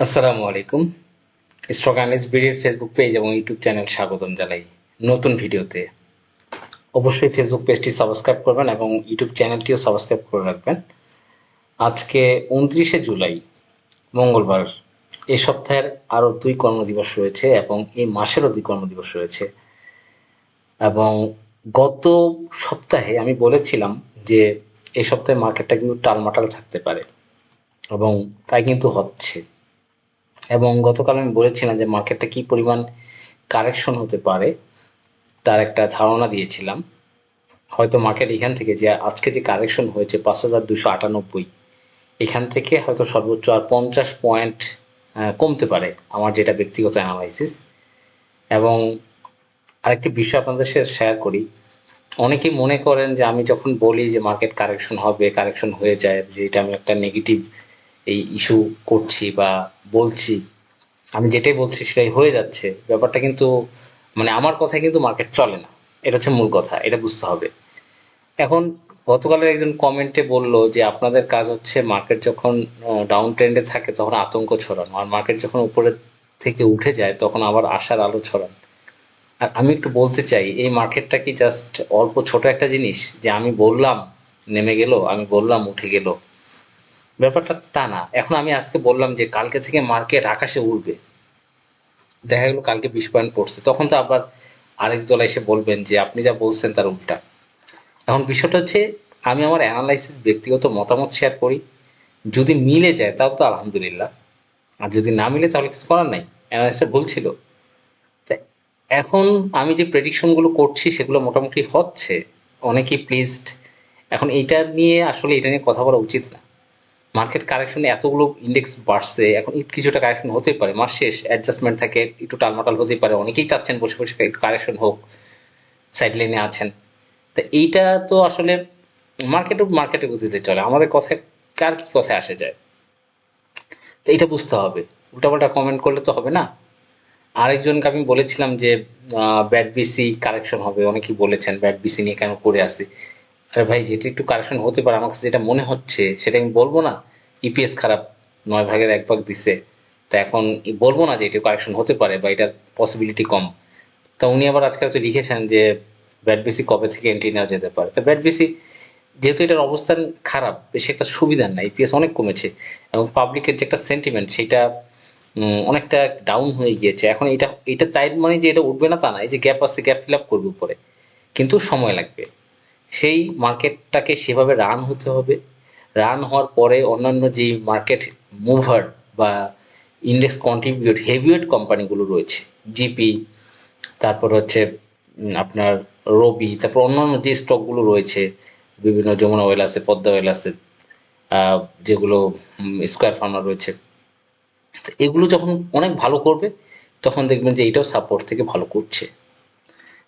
আসসালামু আলাইকুম। Stock analyst বিডির ফেসবুক পেজ এবং ইউটিউব চ্যানেল স্বাগতম জানাই নতুন ভিডিওতে। অবশ্যই ফেসবুক পেজটি সাবস্ক্রাইব করবেন এবং ইউটিউব চ্যানেলটিও সাবস্ক্রাইব করে রাখবেন। আজকে উনত্রিশে জুলাই, মঙ্গলবার। এই সপ্তাহের আরও দুই কর্মদিবস রয়েছে এবং এই মাসেরও দুই কর্মদিবস রয়েছে। এবং গত সপ্তাহে আমি বলেছিলাম যে এই সপ্তাহে মার্কেটটা কিন্তু টালমাটাল থাকতে পারে এবং তাই কিন্তু হচ্ছে। এবং গতকাল আমি বলেছিলাম যে মার্কেটটা কি পরিমাণ কারেকশন হতে পারে তার একটা ধারণা দিয়েছিলাম। হয়তো মার্কেট এখান থেকে যে আজকে যে কারেকশন হয়েছে পাঁচ হাজার দুশো আটানব্বই, এখান থেকে হয়তো সর্বোচ্চ আর পঞ্চাশ পয়েন্ট কমতে পারে আমার যেটা ব্যক্তিগত অ্যানালাইসিস এবং আরেকটি বিষয় আপনাদের সাথে শেয়ার করি। অনেকেই মনে করেন যে আমি যখন বলি যে মার্কেট কারেকশন হবে কারেকশন হয়ে যায় যে এটা আমি একটা নেগেটিভ এই ইস্যু করছি বা বলছি, আমি যেটাই বলছি সেটাই হয়ে যাচ্ছে। ব্যাপারটা কিন্তু মানে আমার কথায় কিন্তু মার্কেট চলে না। এটা হচ্ছে মূল কথা, এটা বুঝতে হবে। এখন গতকালের একজন কমেন্টে বলল যে, আপনাদের কাজ হচ্ছে মার্কেট যখন ডাউন ট্রেন্ডে থাকে তখন আতঙ্ক ছড়ানো। আর মার্কেট যখন উপরের থেকে উঠে যায় তখন আবার আশার আলো ছড়ান। আর আমি একটু বলতে চাই, এই মার্কেটটা কি জাস্ট অল্প ছোট একটা জিনিস? যে আমি বললাম, নেমে গেল, আমি বললাম, উঠে গেল। ব্যাপারটা তা না। এখন আমি আজকে বললাম যে কালকে থেকে মার্কেট আকাশে উঠবে দেখা গেলো কালকে বিশ পয়েন্ট পড়ছে। তখন তো আবার আরেক দল এসে বলবেন যে আপনি যা বলছেন তার উল্টা। এখন বিষয়টা হচ্ছে, আমি আমার অ্যানালাইসিস ব্যক্তিগত মতামত শেয়ার করি। যদি মিলে যায়, তাও তো আলহামদুলিল্লাহ। আর যদি না মিলে, তাহলে কিছু করার নাই। অ্যানালাইসিসটা ভুল ছিল এখন আমি যে প্রেডিকশনগুলো করছি, সেগুলো মোটামুটি হচ্ছে। অনেকেই প্লিজড এখন এইটা নিয়ে আসলে এটা নিয়ে কথা বলা উচিত না। মার্কেট কারেকশনে এতগুলো ইন্ডেক্স বাড়ছে, এখন কিছুটা কারেকশন হতে পারে, মাস শেষ অ্যাডজাস্টমেন্ট থাকে, একটু টালমাটাল হতে পারে, অনেকেই চাচ্ছেন বসে বসে একটু কারেকশন হোক সাইড লাইনে আছেন। তো এইটা তো আসলে মার্কেট মার্কেটের গতিতে চলে, আমাদের কথায় কার কি কথায় আসে যায়? তো এটা বুঝতে হবে, উল্টাপাল্টা কমেন্ট করলে তো হবে না। আরেকজনকে আমি বলেছিলাম যে ব্যাট বিসি কারেকশন হবে, অনেকেই বলেছেন ব্যাট বিসি নিয়ে কেন করে আসি। আরে ভাই, যেটা একটু কারেকশন হতে পারে, আমার কাছে যেটা মনে হচ্ছে, সেটা আমি বলব না। ইপিএস খারাপ নয় ভাগের এক ভাগ দিছে। তা এখন বলব না যে এটা কারেকশন হতে পারে বা এটার পসিবিলিটি কম। তা উনি আবার আজকে হয়তো লিখেছেন যে ব্যাট বেসি কবে থেকে এন্ট্রি নেওয়া যেতে পারে। তা ব্যাট বেসি যেহেতু এটার অবস্থান খারাপ, বেশি একটা সুবিধার না ইপিএস অনেক কমেছে এবং পাবলিকের যে একটা সেন্টিমেন্ট সেটা অনেকটা ডাউন হয়ে গিয়েছে। এখন এটা এটা তাই মানে যে এটা উঠবে না তা না, এই যে গ্যাপ আছে গ্যাপ ফিল আপ করবে উপরে। কিন্তু সময় লাগবে। সেই মার্কেটটাকে সেভাবে রান হতে হবে। রান হওয়ার পরে অন্যান্য যে মার্কেট মুভার বা ইন্ডেক্স কন্ট্রিবিউট হেভিওয়েট কোম্পানিগুলো রয়েছে জিপি তারপর হচ্ছে আপনার রবি তারপর অন্যান্য যে স্টকগুলো রয়েছে, বিভিন্ন যমুনা অয়েল আছে, পদ্মা অয়েল আছে যেগুলো স্কোয়ার ফার্মার রয়েছে এগুলো যখন অনেক ভালো করবে, তখন দেখবেন যে এটাও সাপোর্ট থেকে ভালো করছে।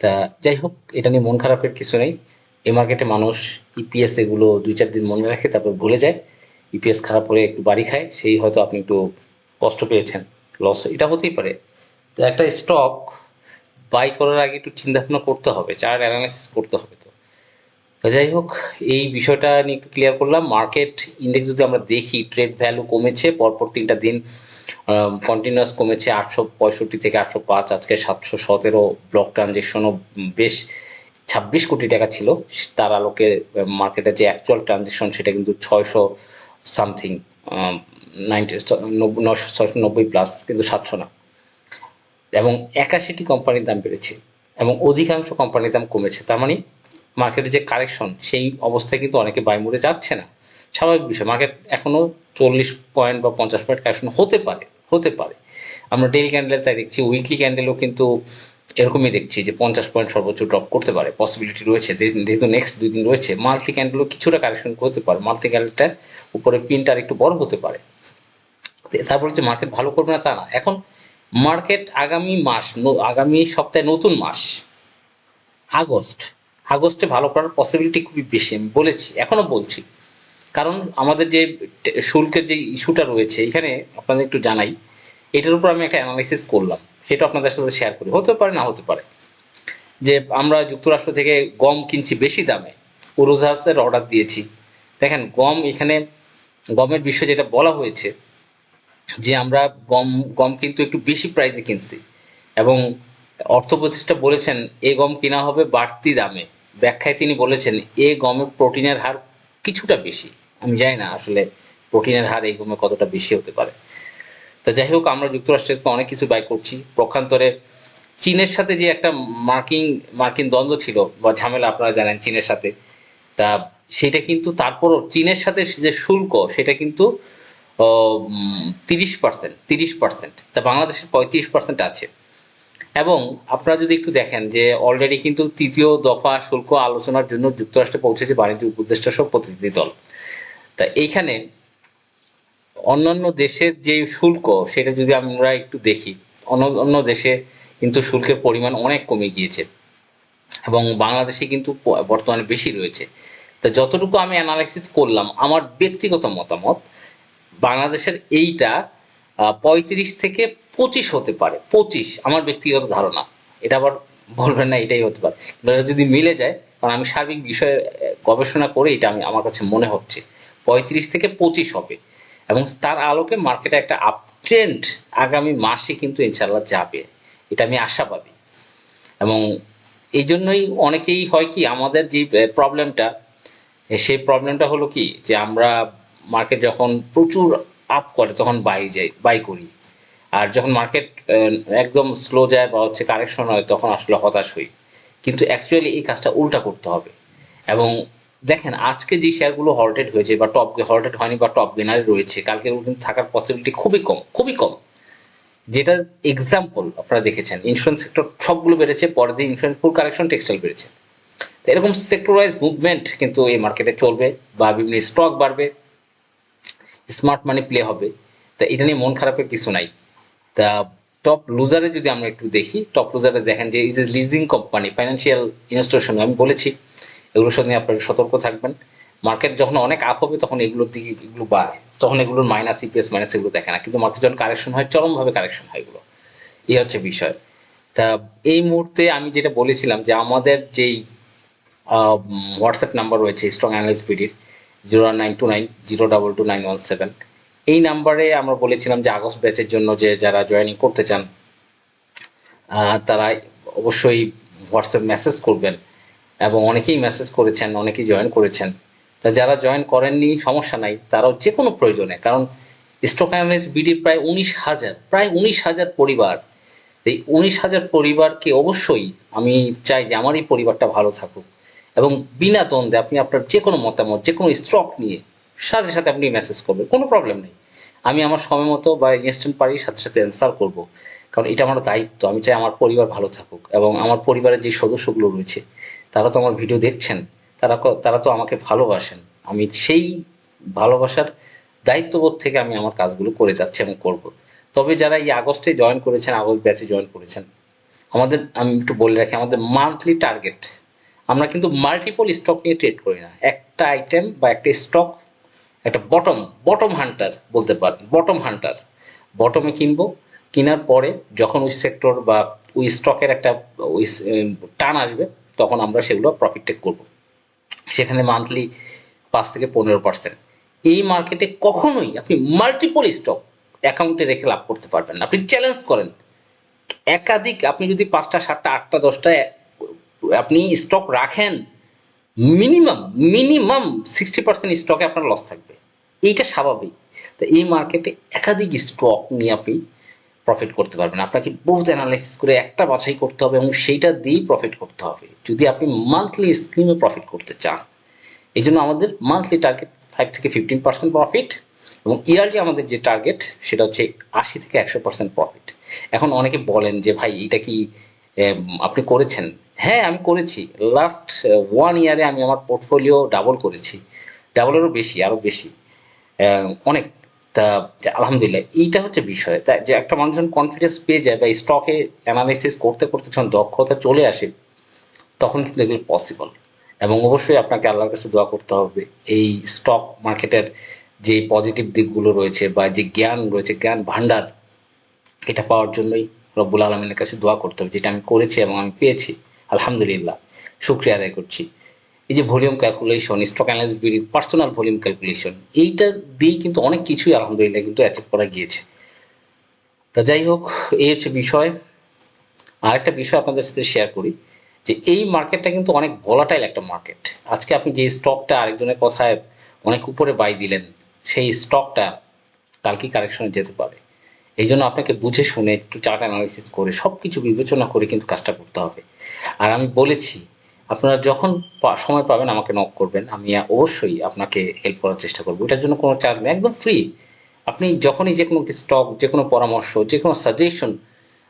তা যাই হোক, এটা নিয়ে মন খারাপের কিছু নেই। এই মার্কেটে মানুষ ইপিএস এগুলো দুই চার দিন মনে রাখে, তারপর ভুলে যায়। ইপিএস খারাপ হলে একটু বাড়ি খায়, সেই হয়তো আপনি একটু কষ্ট পেয়েছেন লস এটা হতেই পারে। তো একটা স্টক বাই করার আগে একটু চিন্তা ভাবনা করতে হবে চার্ট অ্যানালাইসিস করতে হবে তো। তো যাই হোক, এই বিষয়টা নিয়ে একটু ক্লিয়ার করলাম। মার্কেট ইন্ডেক্স যদি আমরা দেখি ট্রেড ভ্যালু কমেছে, পরপর তিনটা দিন কন্টিনিউয়াস কমেছে, আটশো পঁয়ষট্টি থেকে আটশো পাঁচ, আজকে সাতশো সতেরো ব্লক ট্রানজেকশনও বেশ ছাব্বিশ কোটি টাকা ছিল, তার আলোকে মার্কেটে যে অ্যাকচুয়াল ট্রানজেকশন সেটা কিন্তু ছয়শো সামথিং নাইনটি নশো নব্বই প্লাস কিন্তু সাতশো না। এবং একাশিটি কোম্পানির দাম বেড়েছে এবং অধিকাংশ কোম্পানির দাম কমেছে। তার মানে মার্কেটে যে কারেকশন সেই অবস্থায় কিন্তু অনেকে বাইমুড়ে যাচ্ছে না। স্বাভাবিক বিষয় মার্কেট এখনও চল্লিশ পয়েন্ট বা পঞ্চাশ পয়েন্ট কারেকশন হতে পারে হতে পারে। আমরা ডেইলি ক্যান্ডেল তাই দেখছি উইকলি ক্যান্ডেলও কিন্তু এরকমই দেখছি যে পঞ্চাশ পয়েন্ট সর্বোচ্চ ড্রপ করতে পারে পসিবিলিটি রয়েছে। যেহেতু নেক্সট দুই দিন রয়েছে মান্থলি ক্যান্ডেলও কিছুটা কারেকশন হতে পারে। মান্থলি ক্যান্ডেলটা উপরে পিনটা আর একটু বড় হতে পারে। তারপরে যে মার্কেট ভালো করবে না তা না। এখন মার্কেট আগামী মাস আগামী সপ্তাহে নতুন মাস, আগস্ট, আগস্টে ভালো করার পসিবিলিটি খুবই বেশি, আমি বলেছি এখনও বলছি। কারণ আমাদের যে শুল্কের যে ইস্যুটা রয়েছে, এখানে আপনাদের একটু জানাই। এটার উপর আমি একটা অ্যানালাইসিস করলাম। সেটা আপনাদের সাথে শেয়ার করি। হতে পারে, না হতে পারে। যে আমরা যুক্তরাষ্ট্র থেকে গম কিনছি বেশি দামে উড়োজাহাজের অর্ডার দিয়েছি। দেখেন, গম এখানে, গমের বিষয়ে যেটা বলা হয়েছে, যে আমরা গম গম কিন্তু একটু বেশি প্রাইসে কিনছি। এবং অর্থ প্রতিষ্ঠা বলেছেন, এ গম কেনা হবে বাড়তি দামে। ব্যাখ্যায় তিনি বলেছেন, এ গমের প্রোটিনের হার কিছুটা বেশি। আমি জানি না আসলে প্রোটিনের হার এই গমে কতটা বেশি হতে পারে। তা যাই হোক, আমরা যুক্তরাষ্ট্রের অনেক কিছু বাই করছি। পক্ষান্তরে চীনের সাথে যে একটা মার্কিং মার্কিন দ্বন্দ্ব ছিল বা ঝামেলা আপনারা জানেন চীনের সাথে, তা সেটা কিন্তু তারপরও চীনের সাথে যে শুল্ক, সেটা কিন্তু তিরিশ পার্সেন্ট তিরিশ পার্সেন্ট তা বাংলাদেশের পঁয়ত্রিশ পার্সেন্ট আছে। এবং আপনারা যদি একটু দেখেন যে অলরেডি কিন্তু তৃতীয় দফা শুল্ক আলোচনার জন্য যুক্তরাষ্ট্রে পৌঁছেছে বাণিজ্য উপদেষ্টা সব প্রতিনিধি দল। তা এইখানে অন্যান্য দেশের যে শুল্ক, সেটা যদি আমরা একটু দেখি, অন্য অন্য দেশে কিন্তু শুল্কের পরিমাণ অনেক কমে গিয়েছে এবং বাংলাদেশে কিন্তু বর্তমানে বেশি রয়েছে। তা যতটুকু আমি অ্যানালাইসিস করলাম, আমার ব্যক্তিগত মতামত, বাংলাদেশের এইটা পঁয়ত্রিশ থেকে পঁচিশ হতে পারে, পঁচিশ, আমার ব্যক্তিগত ধারণা। এটা আবার বলবেন না, এটাই হতে পারে। এটা যদি মিলে যায়, কারণ আমি সার্বিক বিষয়ে গবেষণা করে এটা আমি, আমার কাছে মনে হচ্ছে, পঁয়ত্রিশ থেকে পঁচিশ হবে। এবং তার আলোকে মার্কেটে একটা আপ ট্রেন্ড আগামী মাসে কিন্তু ইনশাল্লাহ যাবে। এটা আমি আশাবাদী। এবং এই জন্যই অনেকেই হয় কি, আমাদের যে প্রবলেমটা সেই প্রবলেমটা হলো কি, যে আমরা মার্কেট যখন প্রচুর আপ করে, তখন বাই যাই বাই করি। আর যখন মার্কেট একদম স্লো যায় বা হচ্ছে কারেকশন হয়, তখন আসলে হতাশ হই। কিন্তু অ্যাকচুয়ালি এই কাজটা উল্টা করতে হবে। এবং দেখেন, আজকে যে শেয়ারগুলো হল্টেড হয়েছে বা টপ হল্টেড হয়নি বা টপ গেনারে রয়েছে, কালকে কিন্তু থাকার পসিবিলিটি খুবই কম খুবই কম। যেটার এক্সাম্পল আপনারা দেখেছেন ইন্স্যুরেন্স সেক্টর সবগুলো বেড়েছে, পরের দিন ইন্স্যুরেন্স ফুল কারেকশন টেক্সটাইল বেড়েছে। এরকম সেক্টর ওয়াইজ মুভমেন্ট কিন্তু এই মার্কেটে চলবে বা বিভিন্ন স্টক বাড়বে স্মার্ট মানি প্লে হবে। তা এটা নিয়ে মন খারাপের কিছু নাই। তা টপ লুজারে যদি আমরা একটু দেখি টপ লুজারে দেখেন যে, এই যে লিজিং কোম্পানি ফাইন্যান্সিয়াল ইনস্টিটিউশন আমি বলেছি এগুলোর সঙ্গে আপনারা সতর্ক থাকবেন। মার্কেট যখন অনেক আপ হবে, তখন এগুলোর দিকে এগুলো বাড়ে। তখন এগুলোর মাইনাস ইপিএস মাইনাস এগুলো দেখে না। কিন্তু মার্কেট যখন কারেকশন হয়, চরমভাবে কারেকশন হয় এগুলো। এই হচ্ছে বিষয়। তা এই মুহূর্তে আমি যেটা বলেছিলাম যে আমাদের যেই হোয়াটসঅ্যাপ নাম্বার রয়েছে strong analyst পিডির zero nine two nine zero double two nine one seven এই নাম্বারে আমরা বলেছিলাম যে আগস্ট ব্যাচের জন্য যে যারা জয়েনিং করতে চান তারা অবশ্যই হোয়াটসঅ্যাপ মেসেজ করবেন। এবং অনেকেই মেসেজ করেছেন, অনেকেই জয়েন করেছেন। তা যারা জয়েন করেননি, সমস্যা নাই। তারাও যে কোনো প্রয়োজনে, কারণ স্টক অ্যানালিস্ট বিডির প্রায় উনিশ হাজার, প্রায় উনিশ হাজার পরিবার। এই উনিশ হাজার পরিবারকে অবশ্যই আমি চাই যে আমার এই পরিবারটা ভালো থাকুক। এবং বিনা দ্বন্দ্বে আপনি আপনার যে কোনো মতামত যে কোনো স্টক নিয়ে সাথে সাথে আপনি মেসেজ করবেন, কোনো প্রবলেম নেই। আমি আমার সময় মতো বা ইনস্ট্যান্ট পারি সাথে সাথে অ্যান্সার করব। কারণ এটা আমার দায়িত্ব, আমি চাই আমার পরিবার ভালো থাকুক এবং আমার পরিবারের যে সদস্যগুলো রয়েছে তারা তো আমার ভিডিও দেখছেন, তারা তারা তো আমাকে ভালোবাসেন। আমি সেই ভালোবাসার দায়িত্ববোধ থেকে আমি আমার কাজগুলো করে যাচ্ছি এবং করব। তবে যারা এই আগস্টে জয়েন করেছেন, আগস্ট ব্যাচে জয়েন করেছেন, আমাদের, আমি একটু বলে রাখি, আমাদের মান্থলি টার্গেট আমরা কিন্তু মাল্টিপল স্টক নিয়ে ট্রেড করি না। একটা আইটেম বা একটা স্টক একটা বটম বটম হান্টার বলতে পারেন বটম হান্টার বটমে কিনবো, কেনার পরে যখন ওই সেক্টর বা ওই স্টকের একটা, ওই টান আসবে তখন আমরা সেগুলো প্রফিট টেক করব। সেখানে মান্থলি পাঁচ থেকে পনেরো পার্সেন্ট এই মার্কেটে কখনোই আপনি মাল্টিপল স্টক অ্যাকাউন্টে রেখে লাভ করতে পারবেন না। আপনি চ্যালেঞ্জ করেন। একাধিক আপনি যদি পাঁচটা, সাতটা, আটটা, দশটা আপনি স্টক রাখেন মিনিমাম মিনিমাম সিক্সটি পার্সেন্ট স্টকে আপনার লস থাকবে। এইটা স্বাভাবিক। তো এই মার্কেটে একাধিক স্টক নিয়ে আপনি প্রফিট করতে পারবেন। আপনাকে বহুত অ্যানালাইসিস করে একটা বাছাই করতে হবে এবং সেইটা দিয়েই প্রফিট করতে হবে। যদি আপনি মান্থলি স্কিমে প্রফিট করতে চান, এই জন্য আমাদের মান্থলি টার্গেট ফাইভ থেকে ফিফটিন পার্সেন্ট প্রফিট এবং ইয়ারলি আমাদের যে টার্গেট সেটা হচ্ছে আশি থেকে একশো পার্সেন্ট প্রফিট এখন অনেকে বলেন যে, ভাই, এটা কি আপনি করেছেন? হ্যাঁ আমি করেছি। লাস্ট ওয়ান ইয়ারে আমি আমার পোর্টফোলিও ডাবল করেছি। ডাবলেরও বেশি, আরও বেশি। অনেক। তা আলহামদুলিল্লাহ, এইটা হচ্ছে বিষয়। তা, যে একটা মানুষ যখন কনফিডেন্স পেয়ে যায় বা স্টকে অ্যানালাইসিস করতে করতে যখন দক্ষতা চলে আসে, তখন কিন্তু এগুলো পসিবল এবং অবশ্যই আপনাকে আল্লাহর কাছে দোয়া করতে হবে, এই স্টক মার্কেটের যে পজিটিভ দিকগুলো রয়েছে বা যে জ্ঞান রয়েছে, জ্ঞান ভান্ডার এটা পাওয়ার জন্যই রব্বুল আলমিনের কাছে দোয়া করতে হবে, যেটা আমি করেছি এবং আমি পেয়েছি। আলহামদুলিল্লাহ, শুক্রিয়া আদায় করছি। এই যে ভলিউম ক্যালকুলেশন স্টক বিডির পার্সোনাল ভলিউম ক্যালকুলেশন এইটা দিয়েই কিন্তু অনেক কিছুই আলহামদুলিল্লাহ কিন্তু অ্যাচিভ করা গিয়েছে। তা যাই হোক, এই হচ্ছে বিষয়। আরেকটা বিষয় আপনাদের সাথে শেয়ার করি, যে এই মার্কেটটা কিন্তু অনেক ভলাটাইল একটা মার্কেট আজকে আপনি যে স্টকটা আরেকজনের কথায় অনেক উপরে বাই দিলেন, সেই স্টকটা কালকে কারেকশনে যেতে পারে। এই জন্য আপনাকে বুঝে শুনে একটু চার্ট অ্যানালিসিস করে সব কিছু বিবেচনা করে কিন্তু কাজটা করতে হবে। আর আমি বলেছি আপনারা যখন সময় পাবেন আমাকে নক করবেন, আমি অবশ্যই আপনাকে হেল্প করার চেষ্টা করব। এটার জন্য কোনো চার্জ নেই, একদম ফ্রি আপনি যখনই যে কোনো স্টক যে কোনো পরামর্শ, যে কোনো সাজেশন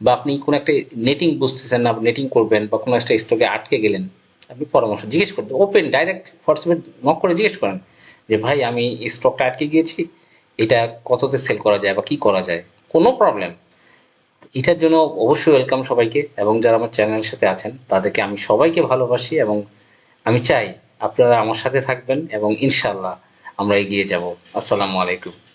বা আপনি কোনো একটা নেটিং বুঝতেছেন না নেটিং করবেন বা কোনো একটা স্টকে আটকে গেলেন, আপনি পরামর্শ জিজ্ঞেস করতে ওপেন ডাইরেক্ট হোয়াটসঅ্যাপে নক করে জিজ্ঞেস করেন যে, ভাই, আমি স্টকটা আটকে গিয়েছি, এটা কততে সেল করা যায় বা কি করা যায়? কোনো প্রবলেম এটার জন্য অবশ্যই ওয়েলকাম সবাইকে এবং যারা আমার চ্যানেলের সাথে আছেন, তাদেরকে আমি সবাইকে ভালোবাসি এবং আমি চাই আপনারা আমার সাথে থাকবেন এবং ইনশাল্লাহ আমরা এগিয়ে যাব। আসসালামু আলাইকুম।